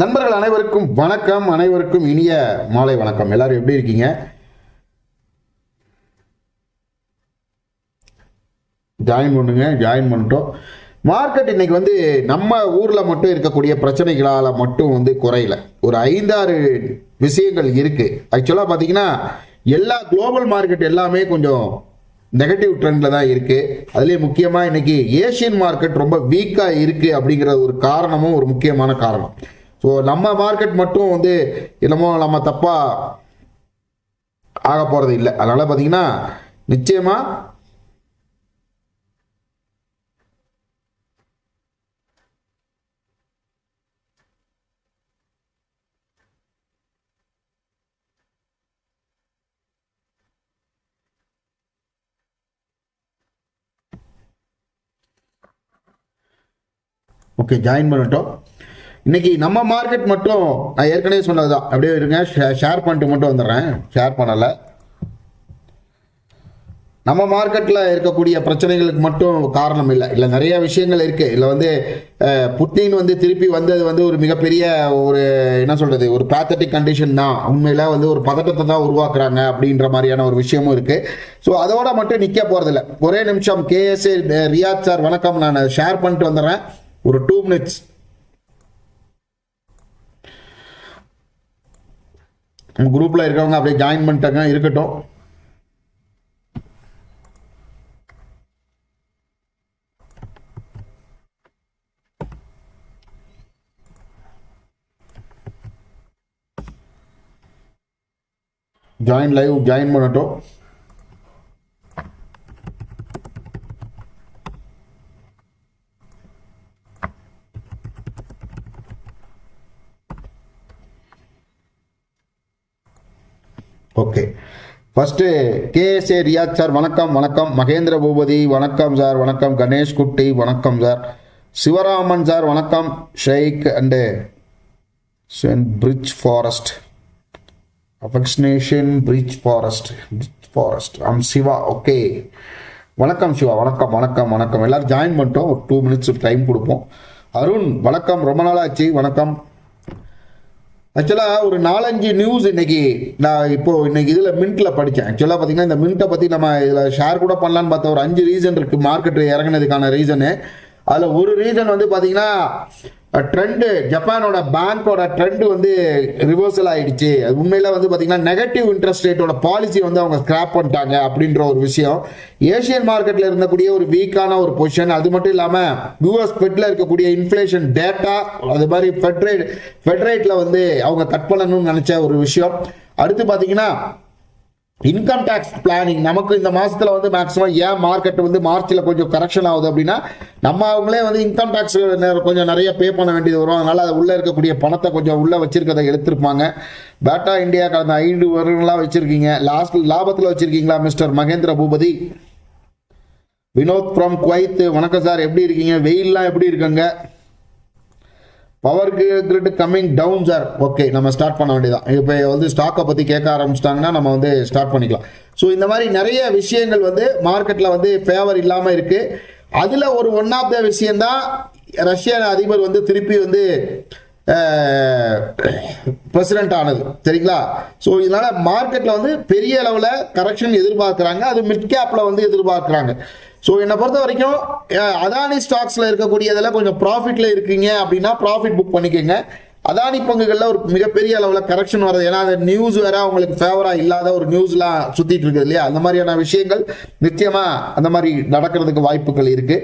நண்பர்கள் அனைவருக்கும் வணக்கம். அனைவருக்கும் இனிய மாலை வணக்கம். எல்லாரும் எப்படி இருக்கீங்க? ஜாயின் பண்ணுங்க. ஜாயின் பண்ணிட்டோம். மார்க்கெட் இன்னைக்கு வந்து நம்ம ஊரில் மட்டும் இருக்கக்கூடிய பிரச்சனைகளால் மட்டும் வந்து குறையல. ஒரு ஐந்தாறு விஷயங்கள் இருக்கு. ஆக்சுவலாக பார்த்தீங்கன்னா எல்லா குளோபல் மார்க்கெட் எல்லாமே கொஞ்சம் நெகட்டிவ் ட்ரெண்டில் தான் இருக்கு. அதுலேயே முக்கியமாக இன்னைக்கு ஏஷியன் மார்க்கெட் ரொம்ப வீக்காக இருக்கு அப்படிங்கிற ஒரு காரணமும் ஒரு முக்கியமான காரணம். ஸோ நம்ம மார்க்கெட் மட்டும் வந்து என்னமோ நம்ம தப்பாக ஆக போகிறது இல்லை. அதனால் பார்த்தீங்கன்னா நிச்சயமாக ஓகே ஜாயின் பண்ணிட்டோம். இன்னைக்கு நம்ம மார்க்கெட் மட்டும் நான் ஏற்கனவே சொன்னது தான் அப்படியே இருங்க ஷேர் பண்ணிட்டு மட்டும் வந்துடுறேன். ஷேர் பண்ணலை. நம்ம மார்க்கெட்டில் இருக்கக்கூடிய பிரச்சனைகளுக்கு மட்டும் காரணம் இல்லை. இல்லை நிறைய விஷயங்கள் இருக்குது இல்லை வந்து புட்டின் வந்து திருப்பி வந்தது வந்து ஒரு மிகப்பெரிய ஒரு என்ன சொல்கிறது ஒரு பேத்தட்டிக் கண்டிஷன் தான். உண்மையில் வந்து ஒரு பதட்டத்தை தான் உருவாக்குறாங்க அப்படின்ற மாதிரியான ஒரு விஷயமும் இருக்குது ஸோ அதோட மட்டும் நிற்க போகிறதில்ல ஒரே நிமிஷம் கேஎஸ்ஏ ரியாத் சார் வணக்கம். நான் ஷேர் பண்ணிட்டு வந்துடுறேன். ஒரு டூ மினிட்ஸ் குரூப்பில் இருக்கவங்க அப்படியே ஜாயின் பண்ணிட்டாங்க இருக்கட்டும். ஜாயின் லைவ் ஜாயின் பண்ணட்டும் okay first KSA Riyadh sir வணக்கம் வணக்கம். மகேந்திர பூபதி வணக்கம் சார் வணக்கம். கணேஷ் குட்டி வணக்கம் சார் சிவராமன் சார் வணக்கம். Sheikh and bridge forest affectionation bridge forest bridge forest I'm Siva okay வணக்கம் சிவா வணக்கம் வணக்கம் வணக்கம். எல்லாரும் ஜாயின் பண்ணிட்டோம். ஒரு டூ மினிட்ஸ் டைம் கொடுப்போம். அருண் வணக்கம். ரொம்ப நாளாச்சு. வணக்கம். ஆக்சுவலாக ஒரு நாலஞ்சு நியூஸ் இன்னைக்கு நான் இப்போ இன்னைக்கு இதில் மின்ட்ல படித்தேன் ஆக்சுவலாக பார்த்தீங்கன்னா இந்த மின்ட்டை பற்றி நம்ம இதில் ஷேர் கூட பண்ணலான்னு பார்த்தா ஒரு அஞ்சு ரீசன் இருக்குது மார்க்கெட் இறங்குனதுக்கான ரீசனு அதில் ஒரு ரீசன் வந்து பார்த்தீங்கன்னா ட்ரெண்டு ஜப்பானோட பேங்க்கோட ட்ரெண்டு வந்து ரிவர்சல் ஆயிடுச்சு. அது உண்மையில் வந்து பார்த்தீங்கன்னா நெகட்டிவ் இன்ட்ரெஸ்ட் ரேட்டோட பாலிசி வந்து அவங்க ஸ்கிராப் பண்ணிட்டாங்க அப்படின்ற ஒரு விஷயம். ஏஷியன் மார்க்கெட்டில் இருந்தக்கூடிய ஒரு வீக்கான ஒரு பொசிஷன் அது மட்டும் இல்லாமல் யூஎஸ் ஃபெட்டில் இருக்கக்கூடிய இன்ஃப்ளேஷன் டேட்டா அது மாதிரி ஃபெட்ரேட் ஃபெட்ரேட்டில் வந்து அவங்க கட் பண்ணணும்னு நினச்ச ஒரு விஷயம். அடுத்து பார்த்தீங்கன்னா இன்கம் டேக்ஸ் பிளானிங் நமக்கு இந்த மாசத்துல வந்து மேக்ஸிமம் ஏன் மார்க்கெட் வந்து மார்ச்ல கொஞ்சம் கரெக்ஷன் ஆகுது அப்படின்னா நம்ம அவங்களே வந்து இன்கம் டேக்ஸ் கொஞ்சம் நிறைய பே பண்ண வேண்டியது வரும். அதனால அது உள்ள இருக்கக்கூடிய பணத்தை கொஞ்சம் உள்ள வச்சிருக்கதை எடுத்திருப்பாங்க. பேட்டா இந்தியா கடந்த ஐந்து வருடங்களா வச்சிருக்கீங்க. லாஸ்ட் லாபத்துல வச்சிருக்கீங்களா mister Mahendra Boopathi? Vinod from Kuwait வணக்கம் சார் எப்படி இருக்கீங்க? வெயில்லாம் எப்படி இருக்குங்க? Power grid coming down sir okay நம்ம ஸ்டார்ட் பண்ண வேண்டியதான் இப்போ வந்து ஸ்டாக்கை பற்றி கேட்க ஆரம்பிச்சிட்டாங்கன்னா நம்ம வந்து ஸ்டார்ட் பண்ணிக்கலாம். ஸோ இந்த மாதிரி நிறைய விஷயங்கள் வந்து மார்க்கெட்டில் வந்து ஃபேவர் இல்லாமல் இருக்குது அதில் ஒரு ஒன் ஆஃப் த விஷயந்தான் ரஷ்ய அதிபர் வந்து திருப்பி வந்து பிரசிடென்ட் ஆனது. சரிங்களா? ஸோ இதனால் மார்க்கெட்டில் வந்து பெரிய அளவில் கரெக்ஷன் எதிர்பார்க்குறாங்க. அது மிட் கேப்பில் வந்து எதிர்பார்க்குறாங்க. ஸோ என்னை பொறுத்த வரைக்கும் அதானி ஸ்டாக்ஸில் இருக்கக்கூடியதில் கொஞ்சம் ப்ராஃபிட்டில் இருக்கீங்க அப்படின்னா ப்ராஃபிட் புக் பண்ணிக்கோங்க. அதானி பங்குகளில் ஒரு மிகப்பெரிய அளவில் கரெக்ஷன் வருது ஏன்னா அந்த நியூஸ் வேற அவங்களுக்கு ஃபேவராக இல்லாத ஒரு நியூஸ்லாம் சுற்றிட்டு இருக்குது இல்லையா? அந்த மாதிரியான விஷயங்கள் நிச்சயமாக அந்த மாதிரி நடக்கிறதுக்கு வாய்ப்புகள் இருக்குது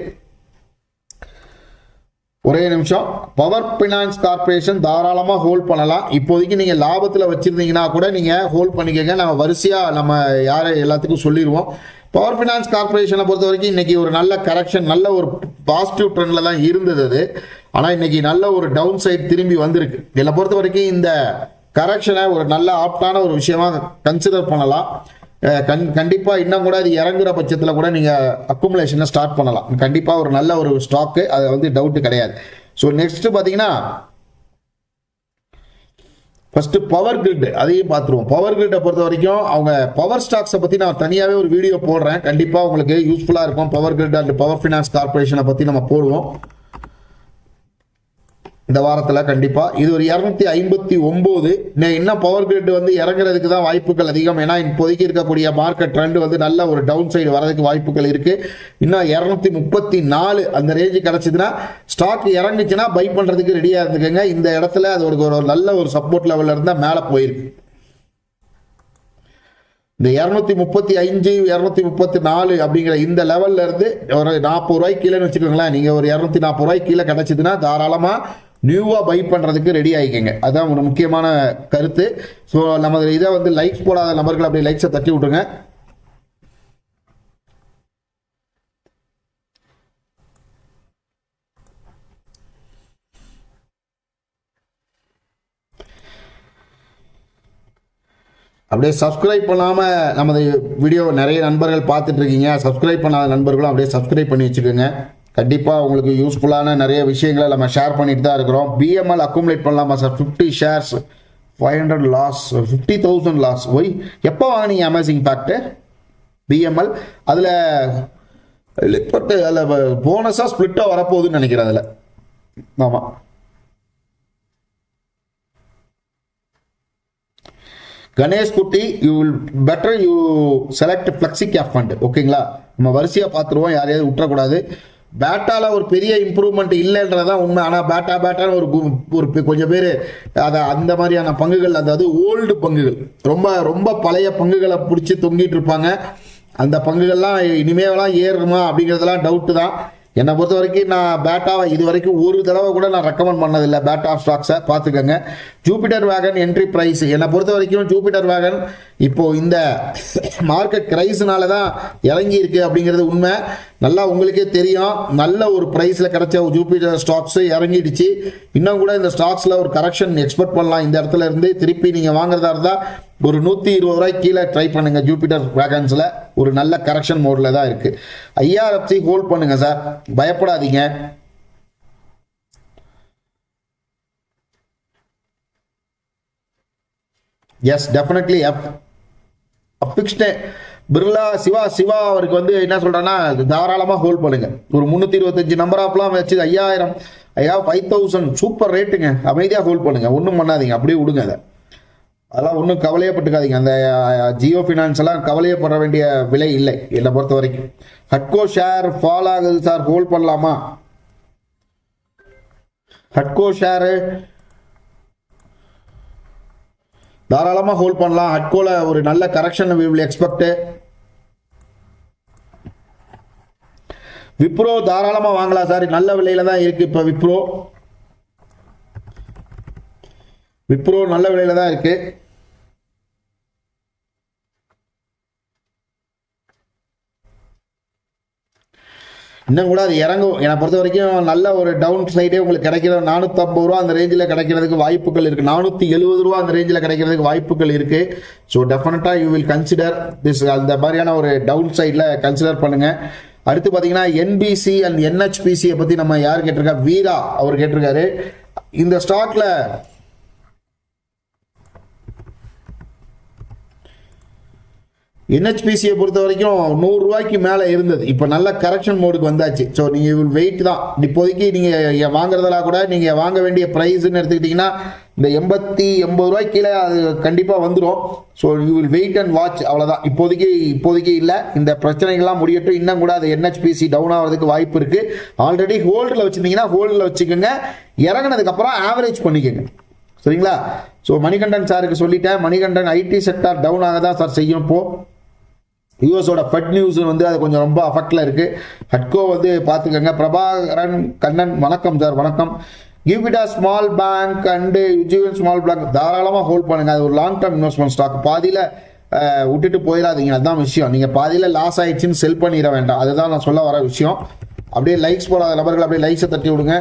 ஒரே நிமிஷம். பவர் ஃபினான்ஸ் கார்பரேஷன் தாராளமாக ஹோல்ட் பண்ணலாம். இப்போதைக்கு நீங்கள் லாபத்தில் வச்சுருந்தீங்கன்னா கூட நீங்கள் ஹோல்ட் பண்ணிக்கோங்க. நம்ம வரிசையாக நம்ம யாரை எல்லாத்துக்கும் சொல்லிடுவோம். பவர் ஃபினான்ஸ் கார்பரேஷனை பொறுத்த வரைக்கும் இன்னைக்கு ஒரு நல்ல கரெக்ஷன் நல்ல ஒரு பாசிட்டிவ் ட்ரெண்டில் தான் இருந்தது அது. ஆனால் இன்னைக்கு நல்ல ஒரு டவுன் சைட் திரும்பி வந்திருக்கு. இதில் பொறுத்த வரைக்கும் இந்த கரெக்ஷனை ஒரு நல்ல ஆப்டான ஒரு விஷயமா கன்சிடர் பண்ணலாம். கண் கண்டிப்பாக இன்னும் கூட அது இறங்குற பட்சத்தில் கூட நீங்கள் அக்குமுலேஷனை ஸ்டார்ட் பண்ணலாம். கண்டிப்பாக ஒரு நல்ல ஒரு ஸ்டாக்கு அது வந்து டவுட்டு கிடையாது. ஸோ நெக்ஸ்ட்டு பார்த்தீங்கன்னா ஃபர்ஸ்ட் பவர் கிரிட் அதையும் பார்த்துருவோம். பவர் கிரிட்டை பொறுத்த வரைக்கும் அவங்க பவர் ஸ்டாக்ஸை பற்றி நான் தனியாகவே ஒரு வீடியோ போடுறேன். கண்டிப்பாக உங்களுக்கு யூஸ்ஃபுல்லாக இருக்கும். Power grid and power finance கார்பரேஷனை பற்றி நம்ம போடுவோம். இந்த வாரத்தில் கண்டிப்பாக இது ஒரு இரநூத்தி ஐம்பத்தி ஒம்பது. இன்னும் பவர் கிரிட் வந்து இறங்குறதுக்கு தான் வாய்ப்புகள் அதிகம். ஏன்னா இப்போதைக்கு இருக்கக்கூடிய மார்க்கெட் ட்ரெண்ட் வந்து நல்ல ஒரு டவுன் சைடு வரதுக்கு வாய்ப்புகள் இருக்குது இன்னும் இரநூத்தி முப்பத்தி நாலு அந்த ரேஞ்சு கிடச்சிதுன்னா ஸ்டாக் இறங்குச்சுன்னா பை பண்ணுறதுக்கு ரெடியாக இருந்துக்கோங்க. இந்த இடத்துல அது ஒரு நல்ல ஒரு சப்போர்ட் லெவலில் இருந்தால் மேலே போயிருக்கு. இந்த இரநூத்தி முப்பத்தி அஞ்சு இரநூத்தி முப்பத்தி நாலு அப்படிங்கிற இந்த லெவல்ல இருந்து ஒரு நாற்பது ரூபாய்க்கு கீழே வச்சுக்கோங்களேன். நீங்க ஒரு இரநூத்தி நாற்பது ரூபாய்க்கு கீழே கிடைச்சதுன்னா தாராளமா நியூவாக பை பண்ணுறதுக்கு ரெடி ஆகிக்கங்க அதான் ஒரு முக்கியமான கருத்து. ஸோ நம்ம இதை வந்து லைக்ஸ் போடாத நபர்கள் அப்படியே லைக்ஸை தட்டி விட்டுருங்க. அப்படியே சப்ஸ்கிரைப் பண்ணாமல் நமது வீடியோ நிறைய நண்பர்கள் பார்த்துட்ருக்கீங்க சப்ஸ்கிரைப் பண்ணாத நண்பர்களும் அப்படியே சப்ஸ்கிரைப் பண்ணி வச்சுக்கோங்க. கண்டிப்பாக உங்களுக்கு யூஸ்ஃபுல்லான நிறைய விஷயங்களை நம்ம ஷேர் பண்ணிட்டு தான் இருக்கிறோம். பிஎம்எல் அக்குமுலேட் பண்ணலாமா sir fifty shares five hundred loss fifty thousand loss why எப்போ வாங்கினீங்க? அமேசிங் ஃபேக்ட்டு பிஎம்எல் அதில் லிப்பட்டு அதில் போனஸாக ஸ்ப்ளிட்டாக வரப்போகுதுன்னு நினைக்கிறேன் அதில். ஆமாம் Ganesh Kutty you will better you select flexi cap fund ஓகேங்களா நம்ம வரிசையாக பார்த்துருவோம். யாரையாவது விட்டுறக்கூடாது. பேட்டால ஒரு பெரிய இம்ப்ரூவ்மெண்ட் இல்லைன்றதான் உண்மை. ஆனால் பேட்டா பேட்டான்னு ஒரு ஒரு கொஞ்சம் பேர் அதை அந்த மாதிரியான பங்குகள் அதாவது ஓல்டு பங்குகள். ரொம்ப ரொம்ப பழைய பங்குகளை பிடிச்சி தொங்கிட்டு இருப்பாங்க. அந்த பங்குகள்லாம் இனிமேலாம் ஏறுமா அப்படிங்கிறதெல்லாம் டவுட்டு தான். என்னை பொறுத்த வரைக்கும் நான் பேட்டாவை இது வரைக்கும் ஒரு தடவை கூட நான் ரெக்கமெண்ட் பண்ணதில்லை பேட்டா ஸ்டாக்ஸை பார்த்துக்கோங்க. ஜூபிட்டர் வேகன் என்ட்ரி ப்ரைஸ் என்னை பொறுத்த வரைக்கும் ஜூபிட்டர் வேகன் இப்போது இந்த மார்க்கெட் கிரைஸ்னால தான் இறங்கி இருக்கு அப்படிங்கிறது உண்மை. நல்லா உங்களுக்கே தெரியும். நல்ல ஒரு ப்ரைஸில் கிடைச்ச ஜூபிட்டர் ஸ்டாக்ஸு இறங்கிடுச்சு. இன்னும் கூட இந்த ஸ்டாக்ஸில் ஒரு கரெக்ஷன் எக்ஸ்பெக்ட் பண்ணலாம். இந்த இடத்துல இருந்து திருப்பி நீங்கள் வாங்குறதா இருந்தால் ஒரு நூற்றி இருபது ரூபாய்க்கு கீழே ட்ரை பண்ணுங்க. ஜூபிட்டர் வேகன்ஸில் ஒரு நல்ல கரெக்ஷன் மோடில் தான் இருக்கு. ஐஆர்எஃப்சி ஹோல்ட் பண்ணுங்க சார் பயப்படாதீங்க. Yes definitely F fixed Birla Siva Siva அவருக்கு வந்து என்ன சொல்றேன்னா தாராளமாக ஹோல்ட் பண்ணுங்க. ஒரு முந்நூற்றி இருபத்தஞ்சு நம்பர் ஆஃப்லாம் வச்சு ஐயாயிரம் ஐயா ஃபைவ் தௌசண்ட் சூப்பர் ரேட்டுங்க அமைதியாக ஹோல்ட் பண்ணுங்க. ஒன்றும் பண்ணாதீங்க. அப்படியே விடுங்க அதை. அதெல்லாம் ஒன்றும் கவலையப்பட்டுக்காதீங்க அந்த ஜியோ ஃபினான்ஸ் எல்லாம் கவலையப்பட வேண்டிய விலை இல்லை என்னை பொறுத்த வரைக்கும். ஹட்கோ ஷேர் ஃபால் ஆகுது சார் ஹோல்ட் பண்ணலாமா? ஹட்கோ ஷேரு தாராளமாக ஹோல்ட் பண்ணலாம். ஹட்கோவில் ஒரு நல்ல correction we will expect Wipro தாராளமாக வாங்கலாம் சார் நல்ல விலையில தான் இருக்கு இப்போ விப்ரோ விப்ரோ நல்ல விலையில தான் இருக்கு. இன்னும் கூட அது இறங்கும். என்னை பொறுத்த வரைக்கும் நல்ல ஒரு டவுன் சைடே உங்களுக்கு கிடைக்கிற நானூற்றம்பது ரூபா அந்த ரேஞ்சில் கிடைக்கிறதுக்கு வாய்ப்புகள் இருக்குது நானூற்றி எழுபது ரூபா அந்த ரேஞ்சில் கிடைக்கிறதுக்கு வாய்ப்புகள் இருக்குது ஸோ டெஃபினட்டாக யூ வில் கன்சிடர் திஸ் அந்த மாதிரியான ஒரு டவுன் சைடில் கன்சிடர் பண்ணுங்கள் அடுத்து பார்த்தீங்கன்னா என்பிசி அண்ட் என்ஹெச்பிசியை பற்றி நம்ம யார் கேட்டிருக்கா? வீரா அவர் கேட்டிருக்காரு. இந்த ஸ்டாக்ல என்ஹெச்பிசியை பொறுத்த வரைக்கும் நூறுரூவாய்க்கு மேலே இருந்தது. இப்போ நல்ல கரெக்ஷன் மோடுக்கு வந்தாச்சு. ஸோ நீங்கள் வெயிட் தான். இப்போதைக்கு நீங்கள் வாங்குறதெல்லாம் கூட நீங்கள் வாங்க வேண்டிய ப்ரைஸ்ன்னு எடுத்துக்கிட்டிங்கன்னா இந்த எண்பத்தி எண்பது ரூபாய்க்கு கீழே அது கண்டிப்பாக வந்துடும் so you will wait and watch அவ்வளோதான் இப்போதைக்கு இப்போதைக்கு இல்லை. இந்த பிரச்சனைகள்லாம் முடியட்டும். இன்னும் கூட அது என்ஹெச்பிசி டவுன் ஆகிறதுக்கு வாய்ப்பு இருக்குது ஆல்ரெடி ஹோல்டில் வச்சுருந்தீங்கன்னா ஹோல்டில் வச்சுக்கோங்க. இறங்குனதுக்கப்புறம் ஆவரேஜ் பண்ணிக்கோங்க. சரிங்களா? ஸோ மணிகண்டன் சாருக்கு சொல்லிட்டேன். மணிகண்டன் ஐடி செக்டார் டவுன் ஆக தான் சார் செய்யும். இப்போது யூஎஸோட ஃபட் நியூஸ் வந்து அது கொஞ்சம் ரொம்ப அஃபெக்டில் இருக்கு. ஹட்கோ வந்து பார்த்துக்கோங்க. பிரபாகரன் கண்ணன் வணக்கம் சார் வணக்கம். கிவ்விடா small bank and Ujjivan small bank தாராளமாக ஹோல்ட் பண்ணுங்கள் அது ஒரு லாங் டேர்ம் இன்வெஸ்ட்மெண்ட் ஸ்டாக் பாதியில் விட்டுட்டு போயிடாதீங்க. அதுதான் விஷயம். நீங்கள் பாதியில் லாஸ் ஆயிடுச்சுன்னு செல் பண்ணிட வேண்டாம். அதுதான் நான் சொல்ல வர விஷயம். அப்படியே லைக்ஸ் போடாத நபர்கள் அப்படியே லைக்ஸை தட்டி விடுங்க.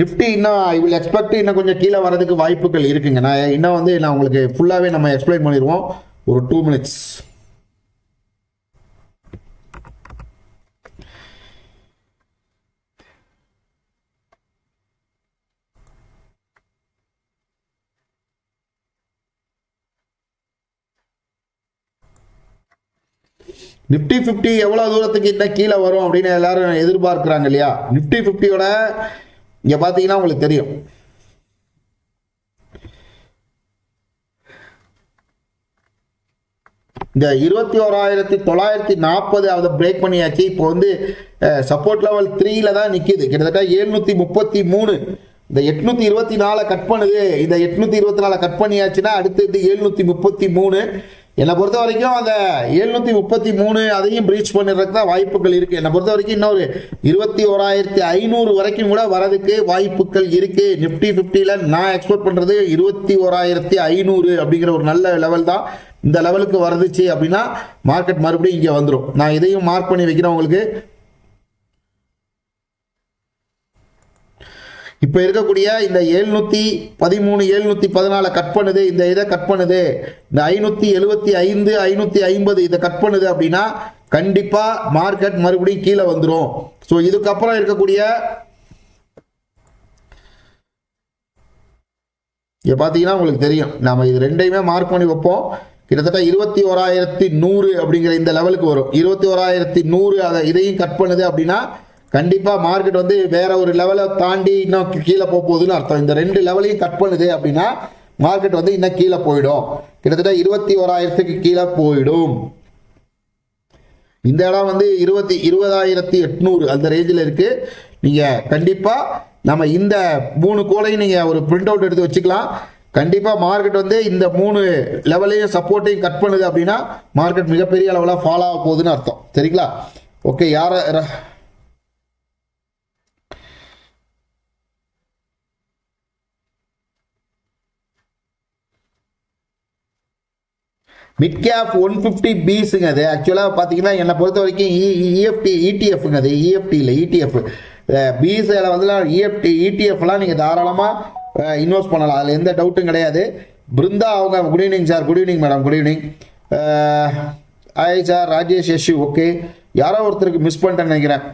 நிஃப்டி இன்னும் ஐ வில் எக்ஸ்பெக்ட் இன்னும் கொஞ்சம் கீழே வரதுக்கு வாய்ப்புகள் இருக்குங்க. நான் இன்னும் வந்து நான் உங்களுக்கு ஃபுல்லாகவே நம்ம எக்ஸ்பிளைன் பண்ணிடுவோம். ஒரு டூ மினிட்ஸ் நிஃப்டி ஃபிஃப்டி எவ்வளோ தூரத்துக்கு இன்னும் கீழே வரும் அப்படின்னு எல்லாரும் எதிர்பார்க்குறாங்க இல்லையா? நிஃப்டி ஃபிஃப்டியோட இங்கே பார்த்தீங்கன்னா உங்களுக்கு தெரியும். இந்த இருபத்தி ஓராயிரத்தி தொள்ளாயிரத்தி நாற்பது அதை பிரேக் பண்ணியாச்சு. இப்போ வந்து சப்போர்ட் லெவல் த்ரீல தான் நிற்கிது கிட்டத்தட்ட எழுநூத்தி முப்பத்தி மூணு. இந்த எட்நூத்தி இருபத்தி நாலை கட் பண்ணுது. இந்த எட்நூத்தி இருபத்தி நாலை கட் பண்ணியாச்சுன்னா அடுத்தது எழுநூத்தி முப்பத்தி மூணு. என்னை பொறுத்த வரைக்கும் அந்த எழுநூத்தி முப்பத்தி மூணு அதையும் பிரீச் பண்ணிடுறதுக்கு தான் வாய்ப்புகள் இருக்கு. என்னை பொறுத்த வரைக்கும் இன்னொரு இருபத்தி ஓராயிரத்தி ஐநூறு வரைக்கும் கூட வரதுக்கு வாய்ப்புகள் இருக்கு. நிப்டி ஃபிஃப்டியில் நான் எக்ஸ்போர்ட் பண்றது இருபத்தி ஓராயிரத்தி ஐநூறு அப்படிங்கிற ஒரு நல்ல லெவல் தான் இந்த லெவலுக்கு வருதுச்சு அப்படின்னா மார்க்கெட் மறுபடியும் இங்கே வந்துடும் நான் இதையும் மார்க் பண்ணி வைக்கிறேன் உங்களுக்கு. இப்போ இருக்கக்கூடிய இந்த எழுநூத்தி பதிமூணு எழுநூத்தி பதினாலை கட் பண்ணுது. இந்த இதை கட் பண்ணுது. இந்த ஐநூத்தி எழுபத்தி ஐந்து ஐநூத்தி ஐம்பது இதை கட் பண்ணுது அப்படின்னா கண்டிப்பா மார்க்கெட் மறுபடியும் கீழே வந்துடும் ஸோ இதுக்கப்புறம் இருக்கக்கூடிய இங்கே பார்த்தீங்கன்னா உங்களுக்கு தெரியும். நாம் இது ரெண்டையுமே மார்க் பண்ணி வைப்போம். கிட்டத்தட்ட இருபத்தி ஓராயிரத்தி நூறு அப்படிங்கிற இந்த லெவலுக்கு வரும். இருபத்தி ஓராயிரத்தி நூறு அதை இதையும் கட் பண்ணுது அப்படின்னா கண்டிப்பாக மார்க்கெட் வந்து வேற ஒரு லெவலை தாண்டி இன்னும் கீழே போக போகுதுன்னு அர்த்தம். இந்த ரெண்டு லெவலையும் கட் பண்ணுது அப்படின்னா மார்க்கெட் வந்து இன்னும் கீழே போயிடும். கிட்டத்தட்ட இருபத்தி ஓராயிரத்துக்கு கீழே போயிடும். இந்த இடம் வந்து இருபத்தி இருபதாயிரத்தி எட்நூறு அந்த ரேஞ்சில் இருக்கு. நீங்கள் கண்டிப்பாக நம்ம இந்த மூணு கோலையும் நீங்கள் ஒரு பிரிண்ட் அவுட் எடுத்து வச்சுக்கலாம். கண்டிப்பாக மார்க்கெட் வந்து இந்த மூணு லெவலையும் சப்போர்ட்டையும் கட் பண்ணுது அப்படின்னா மார்க்கெட் மிகப்பெரிய அளவில் ஃபாலோ ஆக போகுதுன்னு அர்த்தம். சரிங்களா? ஓகே யாரை மிட் கேப் ஒன் ஃபிஃப்டி பிஸுங்க அது. ஆக்சுவலாக பார்த்தீங்கன்னா என்னை பொறுத்த வரைக்கும் e, e, இஎஃப்டி இடிஎஃப்ங்க அது. இஎஃப்டி இல்லை இடிஎஃப் பிஸில் வந்து இஎஃப்டி இடிஎஃப்லாம் நீங்கள் தாராளமாக இன்வெஸ்ட் பண்ணலாம். அதில் எந்த டவுட்டும் கிடையாது. பிருந்தா அவங்க good evening sir good evening madam good evening hi sir Rajesh Yashu okay யாரோ ஒருத்தருக்கு மிஸ் பண்ணிட்டேன்னு நினைக்கிறேன்.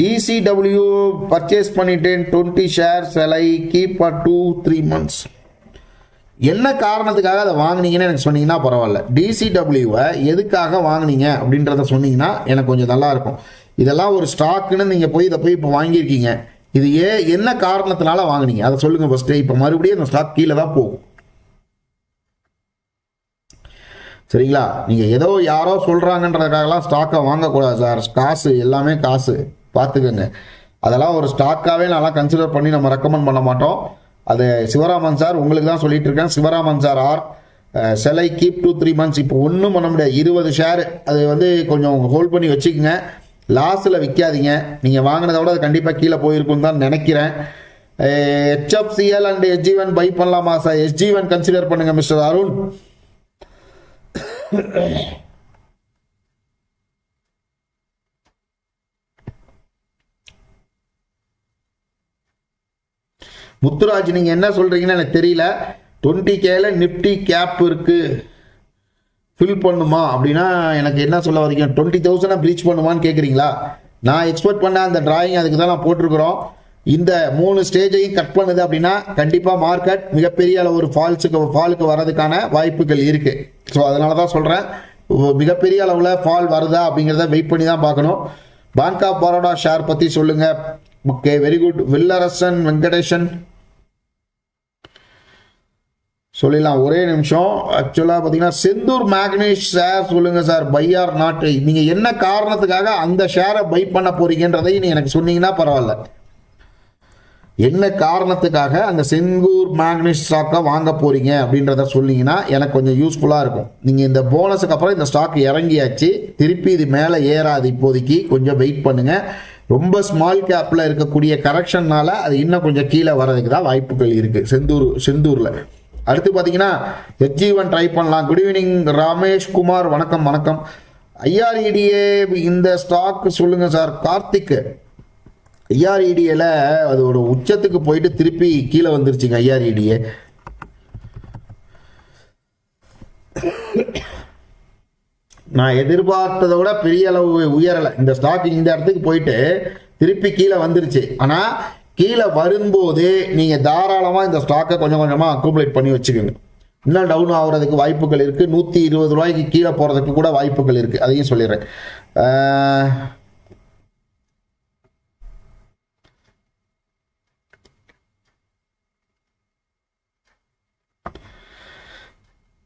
டிசிடபிள்யூ பர்ச்சேஸ் பண்ணிட்டேன். Twenty shares I keep two three months என்ன காரணத்துக்காக அதை வாங்குனீங்கன்னு எனக்கு சொன்னீங்கன்னா பரவாயில்ல. டிசிடபிள்யூவை எதுக்காக வாங்குனீங்க அப்படின்றத சொன்னீங்கன்னா எனக்கு கொஞ்சம் நல்லா இருக்கும். இதெல்லாம் ஒரு ஸ்டாக்குன்னு நீங்கள் போய் இதை போய் இப்போ வாங்கியிருக்கீங்க. இது ஏ என்ன காரணத்தினால வாங்குனீங்க? அதை சொல்லுங்கள் ஃபஸ்ட்டு இப்போ மறுபடியும் அந்த ஸ்டாக் கீழே தான் போகும். சரிங்களா? நீங்கள் ஏதோ யாரோ சொல்கிறாங்கன்றதுக்காகலாம் ஸ்டாக்கை வாங்கக்கூடாது சார் காசு எல்லாமே காசு. பார்த்துக்கோங்க. அதெல்லாம் ஒரு ஸ்டாக்காகவே நல்லா கன்சிடர் பண்ணி நம்ம ரெக்கமெண்ட் பண்ண மாட்டோம். அது சிவராமன் சார் உங்களுக்கு தான் சொல்லிட்டு இருக்கேன். சிவராமன் சார் ஆர் சிலை கீப் டூ த்ரீ மந்த்ஸ் இப்போ ஒன்றும் பண்ண முடியாது. இருபது ஷேர் அது வந்து கொஞ்சம் ஹோல்ட் பண்ணி வச்சுக்கோங்க. லாஸில் விற்காதீங்க நீங்கள் வாங்கினதை விட அது கண்டிப்பாக கீழே போயிருக்கும் தான் நினைக்கிறேன். ஹெச்எஃப்சிஎல் அண்ட் எஸ்ஜிவன் பை பண்ணலாமா சார் எஸ்ஜிவன் கன்சிடர் பண்ணுங்கள் மிஸ்டர் அருண். முத்துராஜ் நீங்கள் என்ன சொல்கிறீங்கன்னு எனக்கு தெரியல. டுவெண்ட்டி கேல நிஃப்டி கேப் இருக்குது ஃபில் பண்ணுமா? அப்படின்னா எனக்கு என்ன சொல்ல வரீங்க டுவெண்ட்டி தௌசண்ட் ப்ரீச் பண்ணுமான்னு கேட்குறீங்களா நான் எக்ஸ்பெக்ட் பண்ண அந்த டிராயிங் அதுக்கு தான் நான் போட்டிருக்கிறோம். இந்த மூணு ஸ்டேஜையும் கட் பண்ணுது அப்படின்னா கண்டிப்பாக மார்க்கெட் மிகப்பெரிய அளவு ஒரு ஃபால்ஸுக்கு ஃபாலுக்கு வர்றதுக்கான வாய்ப்புகள் இருக்குது ஸோ அதனால தான் சொல்கிறேன் மிகப்பெரிய அளவில் ஃபால் வருதா அப்படிங்கிறத வெயிட் பண்ணி தான் பார்க்கணும். பேங்க் ஆஃப் பரோடா ஷேர் பற்றி சொல்லுங்கள் okay very good Villarasan Venkatesan சொல்லிடலாம். ஒரே நிமிஷம். ஆக்சுவலாக பார்த்தீங்கன்னா செந்தூர் மேக்னேஷ் ஷேர் சொல்லுங்க சார். பையார் நாட்டு நீங்கள் என்ன காரணத்துக்காக அந்த ஷேரை பை பண்ண போறீங்கன்றதை நீ எனக்கு சொன்னீங்கன்னா பரவாயில்ல. என்ன காரணத்துக்காக அந்த செங்கூர் மேக்னேஷ் ஸ்டாக்கை வாங்க போறீங்க அப்படின்றத சொன்னீங்கன்னா எனக்கு கொஞ்சம் யூஸ்ஃபுல்லாக இருக்கும். நீங்கள் இந்த போனஸுக்கு அப்புறம் இந்த ஸ்டாக் இறங்கியாச்சு. திருப்பி இது மேலே ஏறாது இப்போதைக்கு. கொஞ்சம் வெயிட் பண்ணுங்கள் ரொம்ப ஸ்மால் கேப்பில் இருக்கக்கூடிய கரெக்ஷன்னால அது இன்னும் கொஞ்சம் கீழே வர்றதுக்கு தான் வாய்ப்புகள் இருக்குது செந்தூர் செந்தூரில். அடுத்து பார்த்தீங்கன்னா ஹெச்ஜீவன் ட்ரை பண்ணலாம். Good evening Ramesh Kumar. வணக்கம் வணக்கம். ஐஆர்இடிஏ இந்த ஸ்டாக் சொல்லுங்க சார் கார்த்திக். ஐஆர்இடிஏல ஒரு உச்சத்துக்கு போயிட்டு திருப்பி கீழே வந்துருச்சுங்க ஐஆர்இடிஏ நான் எதிர்பார்த்ததை விட பெரிய அளவு உயரலை. இந்த ஸ்டாக் இந்த இடத்துக்கு போயிட்டு திருப்பி கீழே வந்துருச்சு. ஆனால் கீழே வரும்போது நீங்கள் தாராளமாக இந்த ஸ்டாக்கை கொஞ்சம் கொஞ்சமாக அக்குமுலேட் பண்ணி வச்சுக்கோங்க. இன்னும் டவுன் ஆகுறதுக்கு வாய்ப்புகள் இருக்குது நூற்றி இருபது ரூபாய்க்கு கீழே போகிறதுக்கு கூட வாய்ப்புகள் இருக்குது அதையும் சொல்லிடுறேன்.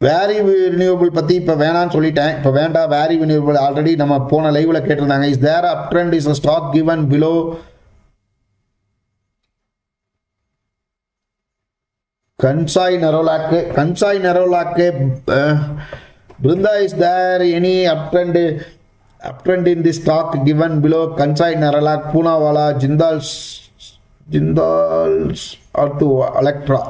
வேரி ரினியூவபிள் பற்றி இப்போ வேணான்னு சொல்லிட்டேன். இப்போ வேண்டாம் வேரி ரினியூவபிள் ஆல்ரெடி நம்ம போன லைவில் கேட்டிருந்தாங்க. Is there up trend is stock given below Kansai Nerolac Kansai Nerolac Brinda is there any up trend up trend in the stock given below Kansai Nerolac Poonawalla Jindals Jindals are to Olectra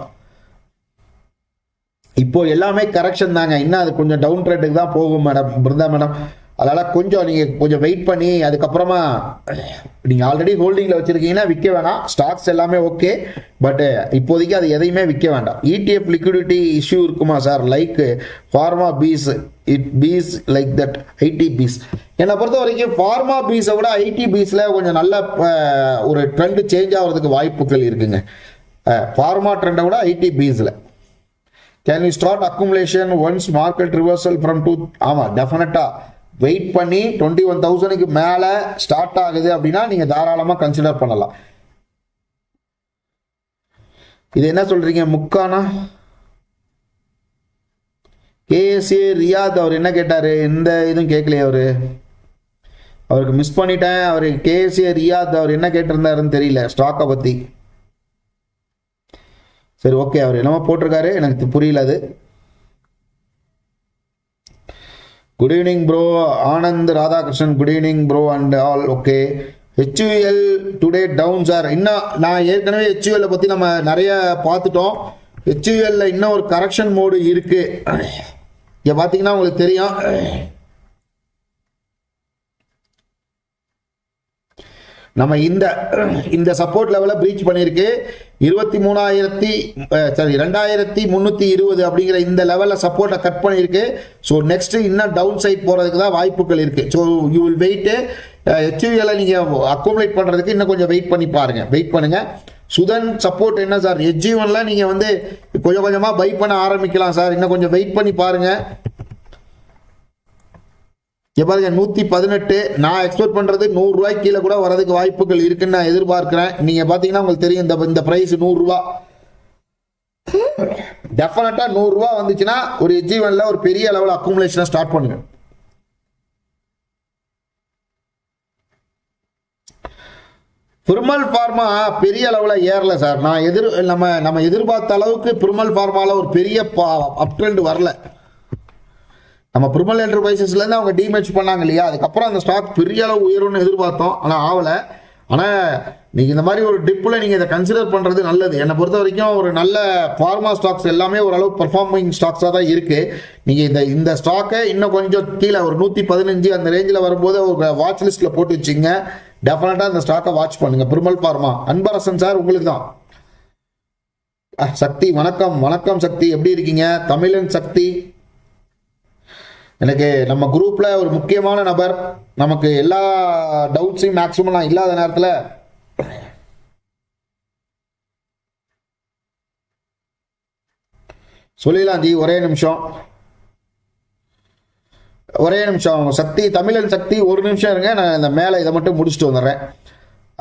இப்போ எல்லாமே correction தாங்க. இன்னும் அது கொஞ்சம் down ட்ரெண்டுக்கு தான் போகும் madam Brinda madam அதனால கொஞ்சம் நீங்க கொஞ்சம் வெயிட் பண்ணி அதுக்கப்புறமா நீங்க ஆல்ரெடி ஹோல்டிங்ல வச்சிருக்கீங்கன்னா விற்க வேணாம். ஸ்டாக்ஸ் எல்லாமே ஓகே பட் இப்போதைக்கு அது எதையுமே விற்க வேண்டாம். இடிஎஃப் லிக்விடிட்டி இஷ்யூ இருக்குமா sir like pharma piece it piece like that IT piece என்னை பொறுத்த வரைக்கும் ஃபார்மா பீஸை விட ஐடி பீஸில் கொஞ்சம் நல்ல ஒரு ட்ரெண்ட் சேஞ்ச் ஆகிறதுக்கு வாய்ப்புகள் இருக்குங்க. ஃபார்மா ட்ரெண்டை விட ஐடி பீஸில் can you start accumulation once market reversal from two ஆமாம் டெஃபினட்டாக வெயிட் பண்ணி டுவெண்ட்டி ஒன் தௌசண்ட்க்கு மேலே ஸ்டார்ட் ஆகுது அப்படின்னா நீங்கள் தாராளமாக கன்சிடர் பண்ணலாம். இது என்ன சொல்றீங்க முக்கானா? கேஎஸ்ஏ ரியாத் அவர் என்ன கேட்டார்? எந்த இதுவும் கேட்கலையே அவர். அவருக்கு மிஸ் பண்ணிட்டேன். அவர் கேஎஸ்ஏ ரியாத் அவர் என்ன கேட்டிருந்தாருன்னு தெரியல ஸ்டாக்கை பற்றி சரி ஓகே அவர் என்னமோ போட்டிருக்காரு. எனக்கு புரியல அது good evening bro Anand Radhakrishnan good evening bro and all okay HUL today down sir இன்னும் நான் ஏற்கனவே ஹெச்யூஎல்லை பற்றி நம்ம நிறைய பார்த்துட்டோம். ஹெச்யூஎல்ல இன்னும் ஒரு கரெக்ஷன் மோடு இருக்கு. இங்கே பார்த்தீங்கன்னா உங்களுக்கு தெரியும். நம்ம இந்த இந்த சப்போர்ட் லெவலை பிரீச் பண்ணியிருக்கு. இருபத்தி மூணாயிரத்தி சாரி ரெண்டாயிரத்தி முந்நூற்றி இருபது அப்படிங்கிற இந்த லெவலில் சப்போர்ட்டை கட் பண்ணியிருக்கு. ஸோ நெக்ஸ்ட் இன்னும் டவுன் சைட் போகிறதுக்கு தான் வாய்ப்புகள் இருக்குது ஸோ யூ வில் வெயிட்டு ஹெச்யூஎலை நீங்கள் அக்குமுலேட் பண்ணுறதுக்கு இன்னும் கொஞ்சம் வெயிட் பண்ணி பாருங்கள் வெயிட் பண்ணுங்கள் சுதன் சப்போர்ட் என்ன சார் ஹெச்யூஎன்ல நீங்கள் வந்து கொஞ்சம் கொஞ்சமாக பை பண்ண ஆரம்பிக்கலாம் சார் இன்னும் கொஞ்சம் வெயிட் பண்ணி பாருங்கள் பாருங்க நூத்தி பதினெட்டு. நான் எக்ஸ்பெக்ட் பண்றது நூறு ரூபாய் கீழே கூட வரதுக்கு வாய்ப்புகள் இருக்குன்னு நான் எதிர்பார்க்கிறேன். நீங்க பாத்தீங்கன்னா உங்களுக்கு தெரியும் இந்த இந்த பிரைஸ் நூறு ரூபா. டெஃபினட்டா நூறு வந்துச்சுன்னா ஒரு ஜீவன்ல ஒரு பெரிய அளவில் அக்குமுலேஷனை ஸ்டார்ட் பண்ணுங்க. பிரிமல் ஃபார்மா பெரிய அளவில் ஏறல சார். நான் எதிர் நம்ம நம்ம எதிர்பார்த்த அளவுக்கு பிரிமல் ஃபார்மாவில் ஒரு பெரிய அப் ட்ரெண்ட் வரல. நம்ம பிரிமல் என்டர்பிரைசஸ்லேருந்து அவங்க டிமேச் பண்ணாங்க இல்லையா? அதுக்கப்புறம் அந்த ஸ்டாக் பெரிய அளவு உயரும்னு எதிர்பார்த்தோம். ஆனால் ஆகலை. ஆனால் நீங்கள் இந்த மாதிரி ஒரு டிப்பில் நீங்கள் இதை கன்சிடர் பண்ணுறது நல்லது. என்னை பொறுத்த வரைக்கும் ஒரு நல்ல ஃபார்மா ஸ்டாக்ஸ் எல்லாமே ஓரளவு பர்ஃபார்மிங் ஸ்டாக்ஸாக தான் இருக்குது நீங்கள் இந்த இந்த ஸ்டாக்கை இன்னும் கொஞ்சம் கீழே ஒரு நூற்றி பதினஞ்சு அந்த ரேஞ்சில் வரும்போது ஒரு வாட்ச் லிஸ்ட்டில் போட்டு வச்சிங்க. டெஃபினட்டாக இந்த ஸ்டாக்கை வாட்ச் பண்ணுங்கள் பிரிமல் ஃபார்மா அன்பரசன் சார் உங்களுக்கு தான். சக்தி வணக்கம். வணக்கம் சக்தி. எப்படி இருக்கீங்க? தமிழன் சக்தி. எனக்கு நம்ம குரூப்பில் ஒரு முக்கியமான நபர் நமக்கு எல்லா டவுட்ஸையும் மேக்ஸிமம் நான் இல்லாத நேரத்தில் சொல்லிடலாம் ஜி ஒரே நிமிஷம். ஒரே நிமிஷம். சக்தி தமிழன் சக்தி ஒரு நிமிஷம் இருங்க நான் இந்த மேலே இதை மட்டும் முடிச்சுட்டு வந்துடுறேன்.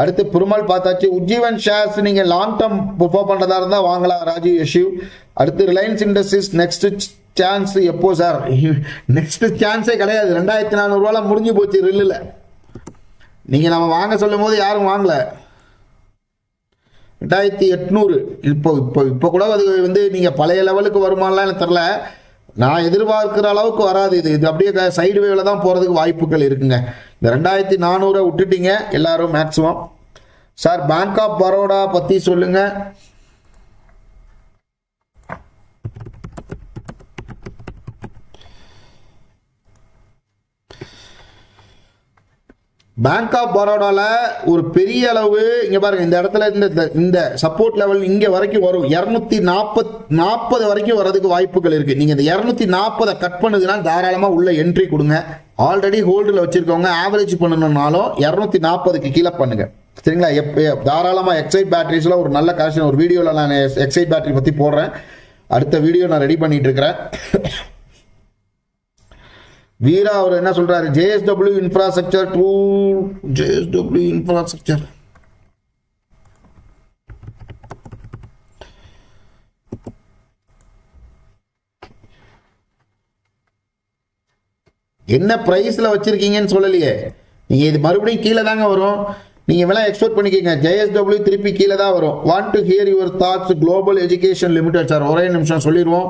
அடுத்து பெருமாள் பார்த்தாச்சு. உஜ்ஜீவன் ஷேர்ஸ் நீங்க லாங் டேர்ம் ப்ரிஃபர் பண்றதா இருந்தா வாங்கலாம் ராஜீவ் யஷிவ். அடுத்து ரிலையன்ஸ் இண்டஸ்ட்ரீஸ் நெக்ஸ்ட் சான்ஸ் எப்போ சார் நெக்ஸ்ட் சான்ஸே கிடையாது. ரெண்டாயிரத்தி நானூறுவால முடிஞ்சு போச்சு ரில்லில் நீங்க நம்ம வாங்க சொல்லும் போது யாரும் வாங்கல. ரெண்டாயிரத்தி எட்நூறு. இப்போ இப்போ இப்போ கூட அது வந்து நீங்கள் பழைய லெவலுக்கு வருமானலாம் எனக்கு தெரில நான் எதிர்பார்க்குற அளவுக்கு வராது இது. இது அப்படியே சைடு வேவில் தான் போகிறதுக்கு வாய்ப்புகள் இருக்குங்க. இந்த ரெண்டாயிரத்தி நானூறை விட்டுட்டீங்க. எல்லாரும் maximum sir bank of Baroda பற்றி சொல்லுங்கள் பேங்க் ஆஃப் பரோடாவில் ஒரு பெரிய அளவு இங்கே பாருங்க இந்த இடத்துல இந்த இந்த- இந்த சப்போர்ட் லெவல் இங்கே வரைக்கும் வரும். இரநூத்தி நாற்பத் நாற்பது வரைக்கும் வரதுக்கு வாய்ப்புகள் இருக்குது நீங்கள் இந்த இரநூத்தி நாற்பதை கட் பண்ணுதுன்னா தாராளமாக உள்ள என்ட்ரி கொடுங்க. ஆல்ரெடி ஹோல்டில் வச்சுருக்கவங்க ஆவரேஜ் பண்ணணுன்னாலும் இரநூத்தி நாற்பதுக்கு கீழே பண்ணுங்க. சரிங்களா? எப் தாராளமாக எக்ஸைட் பேட்டரிஸில் ஒரு நல்ல கரெக்ஷன் ஒரு வீடியோவில் நான் எக்ஸைட் பேட்டரி பற்றி போடுறேன். அடுத்த வீடியோ நான் ரெடி பண்ணிகிட்டு இருக்கிறேன் வீரா அவர் என்ன சொல்கிறாரு JSW infrastructure to JSW infrastructure என்ன ப்ரைஸில் வச்சுருக்கீங்கன்னு சொல்லலையே. நீங்கள் இது மறுபடியும் கீழே தாங்க வரும். நீங்கள் வேணா எக்ஸ்போர்ட் பண்ணிக்கோங்க. ஜேஎஸ்டபிள்யூ திருப்பி கீழே தான் வரும். Want to hear your thoughts global education limited sir ஒரே நிமிஷம் சொல்லிடுவோம்.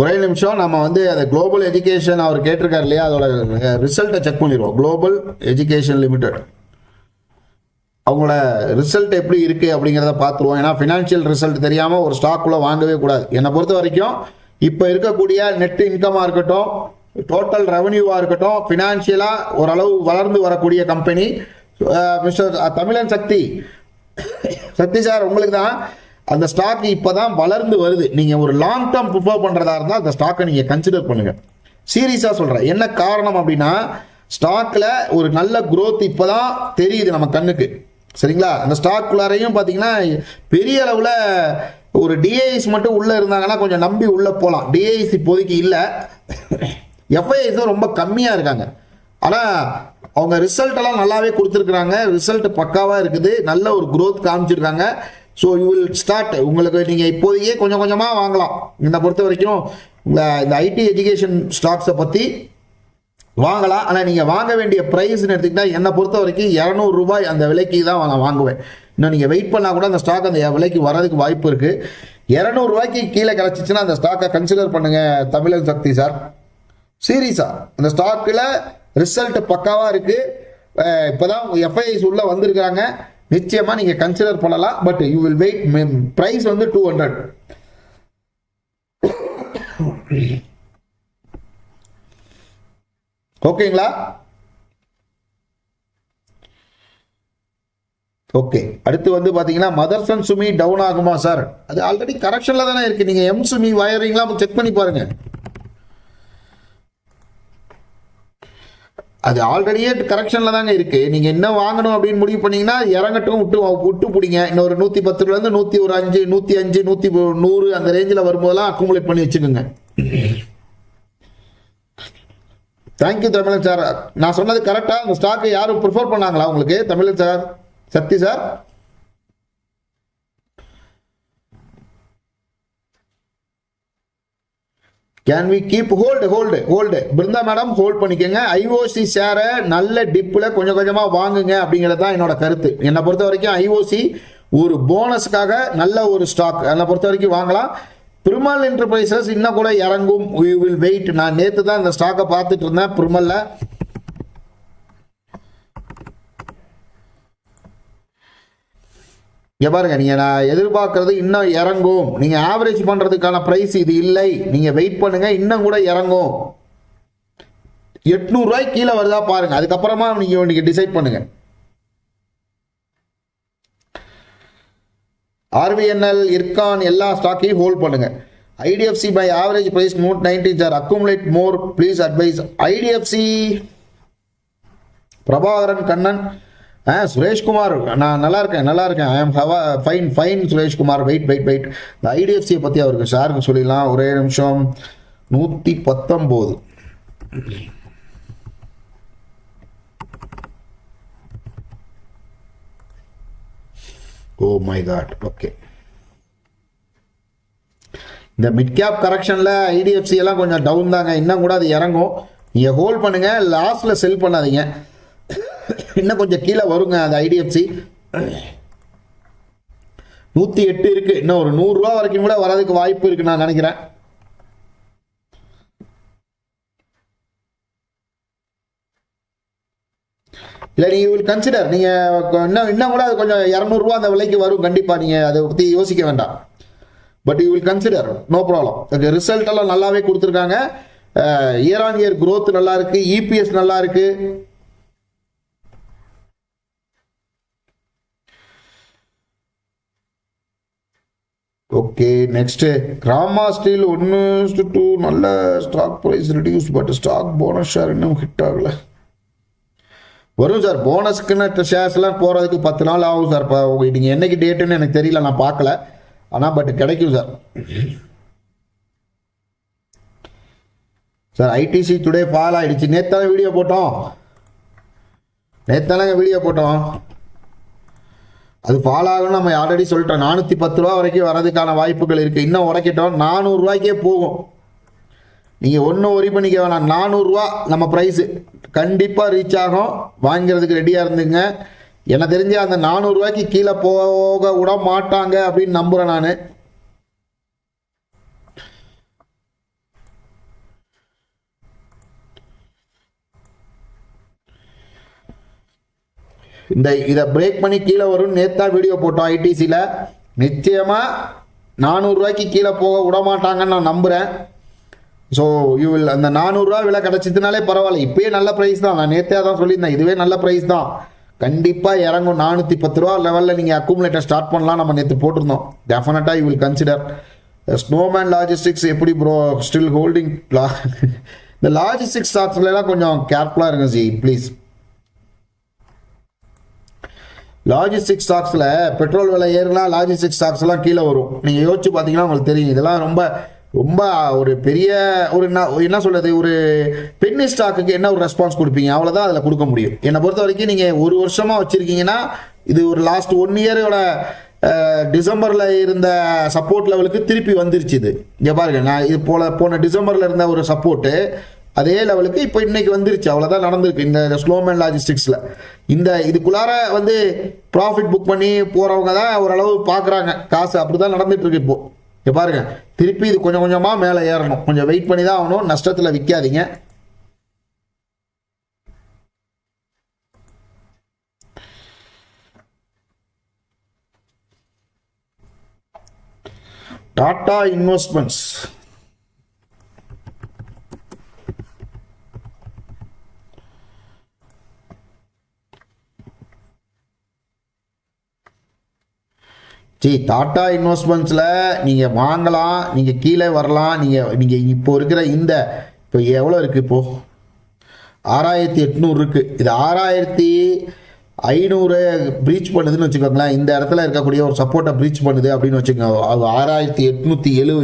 ஒரே நிமிஷம் நம்ம வந்து அந்த குளோபல் எஜுகேஷன் அவர் கேட்டிருக்காரு இல்லையா? அதோட ரிசல்ட்டை செக் பண்ணிடுவோம். குளோபல் எஜுகேஷன் லிமிடெட் அவங்களோட ரிசல்ட் எப்படி இருக்குது அப்படிங்கிறத பார்த்துருவோம். ஏன்னா ஃபினான்ஷியல் ரிசல்ட் தெரியாமல் ஒரு ஸ்டாக்குள்ளே வாங்கவே கூடாது. என்னை பொறுத்த வரைக்கும் இப்போ இருக்கக்கூடிய நெட் இன்கமாக இருக்கட்டும் டோட்டல் ரெவன்யூவாக இருக்கட்டும் ஃபினான்ஷியலாக ஓரளவு வளர்ந்து வரக்கூடிய கம்பெனி மிஸ்டர் தமிழன் சக்தி. சக்தி சார் உங்களுக்கு தான் அந்த ஸ்டாக் இப்போதான் வளர்ந்து வருது. நீங்கள் ஒரு லாங் டேர்ம் ப்ரிஃபர் பண்ணுறதா இருந்தால் அந்த ஸ்டாக்கை நீங்கள் கன்சிடர் பண்ணுங்க. சீரியஸாக சொல்கிறேன் என்ன காரணம் அப்படின்னா ஸ்டாக்கில் ஒரு நல்ல growth இப்போதான் தெரியுது நம்ம கண்ணுக்கு. சரிங்களா? அந்த ஸ்டாக்குள்ளாரையும் பார்த்தீங்கன்னா பெரிய அளவில் ஒரு டிஐஎஸ் மட்டும் உள்ளே இருந்தாங்கன்னா கொஞ்சம் நம்பி உள்ளே போகலாம் டிஐஎஸ் இப்போதைக்கு இல்லை. எஃப்ஐஎஸும் ரொம்ப கம்மியாக இருக்காங்க. ஆனால் அவங்க ரிசல்ட் எல்லாம் நல்லாவே கொடுத்துருக்குறாங்க. ரிசல்ட் பக்காவாக இருக்குது. நல்ல ஒரு குரோத் காமிச்சிருக்காங்க. ஸோ யூ வில் ஸ்டார்ட் உங்களுக்கு நீங்கள் இப்போதையே கொஞ்சம் கொஞ்சமாக வாங்கலாம். என்னை பொறுத்த வரைக்கும் இந்த ஐடி எஜுகேஷன் ஸ்டாக்ஸை பற்றி வாங்கலாம். ஆனால் நீங்கள் வாங்க வேண்டிய ப்ரைஸ்னு எடுத்துக்கிட்டால் என்னை பொறுத்த வரைக்கும் இரநூறு ரூபாய் அந்த விலைக்கு தான் நான் வாங்குவேன். இன்னும் நீங்கள் வெயிட் பண்ணால் கூட அந்த ஸ்டாக் அந்த விலைக்கு வரதுக்கு வாய்ப்பு இருக்குது இரநூறுவாய்க்கு கீழே கிடச்சிச்சின்னா அந்த ஸ்டாக்கை கன்சிடர் பண்ணுங்கள் தமிழன் சக்தி சார். சீரியஸாக அந்த ஸ்டாக்கில் ரிசல்ட் பக்காவாக இருக்குது இப்போ தான் எஃப்ஐஎஸ் உள்ளே வந்திருக்கிறாங்க. நிச்சயமாக நீங்கள் கன்சிடர் பண்ணலாம் but you will wait price வந்து டூ ஹண்ட்ரட் ஓகேங்களா ஓகே அடுத்து வந்து பாத்தீங்கன்னா மதர்சன் சுமி டவுன் ஆகுமா சார் அது ஆல்ரெடி கரெக்ஷன்ல தானே இருக்கு. நீங்க எம் சுமி வயரிங்லாம் செக் பண்ணி பாருங்க. அது ஆல்ரெடியே கரெக்ஷனில் தாங்க இருக்குது நீங்கள் என்ன வாங்கணும் அப்படின்னு முடிவு பண்ணிங்கன்னா இறங்கட்டும் விட்டு விட்டு பிடிங்க. இன்னொரு நூற்றி பத்துலேருந்து நூற்றி ஒரு அஞ்சு நூற்றி அஞ்சு நூற்றி நூறு அந்த ரேஞ்சில் வரும்போதெல்லாம் அக்குமுலேட் பண்ணி வச்சுக்கோங்க. தேங்க்யூ தமிழன் சார் நான் சொன்னது கரெக்டாக அந்த ஸ்டாக்கை யாரும் ப்ரிஃபர் பண்ணாங்களா உங்களுக்கு? Tamilan sir Sakthi sir can we keep hold hold hold Brinda madam hold பண்ணிக்கோங்க. ஐஓசி ஷேரை நல்ல டிப்பில் கொஞ்சம் கொஞ்சமாக வாங்குங்க அப்படிங்கிறது தான் என்னோட கருத்து. என்னை பொறுத்த வரைக்கும் ஐஓசி ஒரு போனஸுக்காக நல்ல ஒரு ஸ்டாக் என்னை பொறுத்த வரைக்கும் வாங்கலாம். பிரிமல் என்டர்பிரைசஸ் இன்னும் கூட இறங்கும். வி வில் வெயிட் நான் நேற்று தான் இந்த ஸ்டாக்கை பார்த்துட்டு இருந்தேன். பிரிமலில் இங்கே பாருங்க நீங்கள் நான் எதிர்பார்க்கறது இன்னும் இறங்கும். நீங்கள் ஆவரேஜ் பண்ணுறதுக்கான ப்ரைஸ் இது இல்லை. நீங்கள் வெயிட் பண்ணுங்கள் இன்னும் கூட இறங்கும். எட்நூறுரூவாய்க்கு கீழே வருதா பாருங்க. அதுக்கப்புறமா நீங்கள் நீங்கள் டிசைட் பண்ணுங்க. ஆர்பிஎன்எல் இர்கான் எல்லா ஸ்டாக்கையும் ஹோல்ட் பண்ணுங்கள் IDFC buy average price note ninety sir accumulate more please advise IDFC Prabhakaran Kannan ah Sureshkumar நான் நல்லா இருக்கேன் நல்லா இருக்கேன் I am Hawa fine fine Sureshkumar. Wait wait wait இந்த ஐடிஎஃப்சியை பற்றி அவருக்கு சாருக்கு சொல்லிடலாம். ஒரே நிமிஷம். நூற்றி பத்தொம்போது oh oh my god okay இந்த மிட் கேப் கரெக்ஷனில் ஐடிஎஃப்சி எல்லாம் கொஞ்சம் டவுன் தாங்க. இன்னும் கூட அது இறங்கும். நீங்கள் ஹோல்ட் பண்ணுங்கள் லாஸ்ட்டில் செல் பண்ணாதீங்க. இன்னும் கொஞ்சம் கீழே வருங்க அந்த ஐடிஎஃப்சி நூற்றி எட்டு இருக்கு. இன்னும் ஒரு நூறுரூவா வரைக்கும் கூட வரதுக்கு வாய்ப்பு இருக்கு நான் நினைக்கிறேன். இல்லை நீங்கள் வில் கன்சிடர் நீங்கள் இன்னும் இன்னும் கூட அது கொஞ்சம் இரநூறுவா அந்த விலைக்கு வரும். கண்டிப்பாக நீங்கள் அதை பற்றி யோசிக்க வேண்டாம். But you will consider no problem result எல்லாம் நல்லாவே கொடுத்துருக்காங்க. இயர் ஆன் இயர் க்ரோத் நல்லா இருக்குது இபிஎஸ் நல்லா இருக்குது ஓகே நெக்ஸ்ட்டு ராமா ஸ்டீல் ஒன்று டூ நல்ல stock price reduce but stock bonus share இன்னும் ஹிட் ஆகல. வரும் சார் போனஸ்க்குன்னு ஷேர்ஸ்லாம் போகிறதுக்கு பத்து நாள் ஆகும் சார் இப்போ நீங்கள் என்னைக்கு டேட்டுன்னு எனக்கு தெரியல நான் பார்க்கல. ஆனால் பட் கிடைக்கும் sir sir ITC today fall ஆகிடுச்சு நேத்தான வீடியோ போட்டோம். நேத்தானங்க வீடியோ போட்டோம். அது ஃபால் நம்ம ஆல்ரெடி சொல்லிட்டோம். நானூற்றி பத்து ரூபா வரைக்கும் வரதுக்கான வாய்ப்புகள் இருக்குது இன்னும் உரைக்கட்டும் நானூறுரூவாய்க்கே போகும். நீங்கள் ஒன்றும் ஒரி பண்ணிக்க வேணாம். நானூறுரூவா நம்ம ப்ரைஸு கண்டிப்பாக ரீச் ஆகும். வாங்கிறதுக்கு ரெடியாக இருந்துங்க. எனக்கு தெரிஞ்சு அந்த நானூறுரூவாய்க்கு கீழே போக விட மாட்டாங்க அப்படின்னு நம்புகிறேன் நான். இந்த இதை பிரேக் பண்ணி கீழே வரும். நேத்தா வீடியோ போட்டோம் ஐடிசியில் நிச்சயமாக நானூறுரூவாய்க்கு கீழே போக விட மாட்டாங்கன்னு நான் நம்புகிறேன் ஸோ யூ வில் அந்த நானூறுரூவா விலை கிடச்சிதுனாலே பரவாயில்ல. இப்பயே நல்ல ப்ரைஸ் தான். நான் நேற்றே தான் சொல்லியிருந்தேன். இதுவே நல்ல ப்ரைஸ் தான். கண்டிப்பாக இறங்கும். நானூற்றி பத்து ரூபா லெவலில் நீங்கள் அக்குமுலேட்டர் ஸ்டார்ட் பண்ணலாம். நம்ம நேற்று போட்டிருந்தோம். டெஃபினட்டாக you will consider snowman logistics எப்படி ப்ரோ ஸ்டில் ஹோல்டிங் இந்த லாஜிஸ்டிக்ஸ் ஸ்டாக்ஸ்லாம் கொஞ்சம் கேர்ஃபுல்லாக இருங்க ஜி ப்ளீஸ் லாஜிஸ்டிக் ஸ்டாக்ஸில் பெட்ரோல் விலை ஏறுனா லாஜிஸ்டிக் ஸ்டாக்ஸ் எல்லாம் கீழே வரும். நீங்கள் யோசிச்சு பார்த்தீங்கன்னா உங்களுக்கு தெரியும். இதெல்லாம் ரொம்ப ரொம்ப ஒரு பெரிய ஒரு என்ன என்ன சொல்றது? ஒரு பென்னி ஸ்டாக்குக்கு என்ன ஒரு ரெஸ்பான்ஸ் கொடுப்பீங்க? அவ்வளோதான் அதில் கொடுக்க முடியும். என்னை பொறுத்த வரைக்கும் நீங்கள் ஒரு வருஷமாக வச்சுருக்கீங்கன்னா இது ஒரு லாஸ்ட் ஒன் இயரோட டிசம்பரில் இருந்த சப்போர்ட் லெவலுக்கு திருப்பி வந்துருச்சு இது. இங்கே பாருங்க நான் இது போல போன டிசம்பரில் இருந்த ஒரு சப்போர்ட்டு அதே லெவலுக்கு இப்போ இன்னைக்கு வந்துருச்சு. அவ்வளோதான் நடந்திருக்கு. இந்த ஸ்லோமேன் லாஜிஸ்டிக்ஸில் இந்த இதுக்குள்ளார வந்து ப்ராஃபிட் புக் பண்ணி போகிறவங்க தான் ஓரளவு பார்க்குறாங்க காசு அப்படி தான் நடந்துட்டு இப்போது இப்போ பாருங்க. திருப்பி இது கொஞ்சம் கொஞ்சமாக மேலே ஏறணும். கொஞ்சம் வெயிட் பண்ணி தான் ஆகணும். நஷ்டத்தில் விற்காதீங்க டாடா இன்வெஸ்ட்மெண்ட்ஸ். ஜி டாட்டா இன்வெஸ்ட்மெண்ட்ஸில் நீங்கள் வாங்கலாம் நீங்கள் கீழே வரலாம் நீங்கள் நீங்கள் இப்போ இருக்கிற இந்த இப்போ எவ்வளோ இருக்குது இப்போது ஆறாயிரத்தி எட்நூறு இருக்குது இது ஆறாயிரத்தி ஐநூறு ப்ரீச் பண்ணுதுன்னு வச்சுக்கோங்களேன். இந்த இடத்துல இருக்கக்கூடிய ஒரு சப்போர்ட்டை ப்ரீச் பண்ணுது அப்படின்னு வச்சுக்கோங்க. அது ஆறாயிரத்தி எட்நூற்றி எழு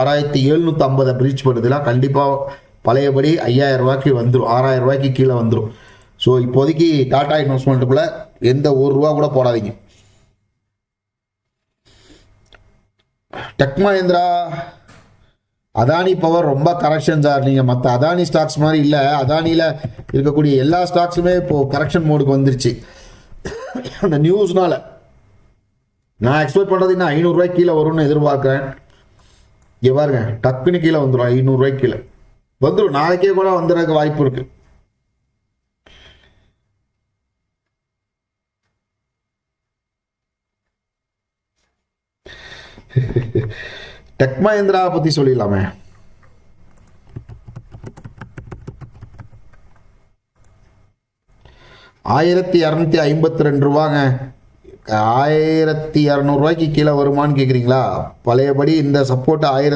ஆறாயிரத்தி எழுநூற்றி ஐம்பதை ப்ரீச் பண்ணுதுன்னா கண்டிப்பாக பழையபடி ஐயாயிரம் ரூபாய்க்கு வந்துடும் ஆறாயிரம் ரூபாய்க்கு கீழே வந்துடும் ஸோ இப்போதைக்கு டாடா இன்வெஸ்ட்மெண்ட்டுக்குள்ளே எந்த ஒரு ரூபா கூட போடாதீங்க. டெக் மஹேந்திரா அதானி பவர் ரொம்ப கரெக்ஷன் சார் நீங்கள் மற்ற அதானி ஸ்டாக்ஸ் மாதிரி இல்லை. அதானியில் இருக்கக்கூடிய எல்லா ஸ்டாக்ஸுமே இப்போது கரெக்ஷன் மோடுக்கு வந்துருச்சு. அந்த நியூஸ்னால நான் எக்ஸ்பெக்ட் பண்ணுறது இன்னும் ஐநூறுரூவாய்க்கு கீழே வரும்னு எதிர்பார்க்குறேன். இங்கே பாருங்க டக்குன்னு கீழே வந்துடும் ஐநூறுரூவாய்க்கு கீழே. வந்துடும் நாளைக்கே கூட வந்துடுறதுக்கு வாய்ப்பு இருக்குது டெக் மஹேந்திராவை பற்றி சொல்லிடலாமே. ஆயிரத்தி இரநூத்தி ஐம்பத்தி ரெண்டு ரூபாங்க ஆயிரத்தி இரநூறுவாய்க்கு கீழே வருமான்னு கேட்குறீங்களா பழையபடி இந்த சப்போர்ட் ஆயிரத்தி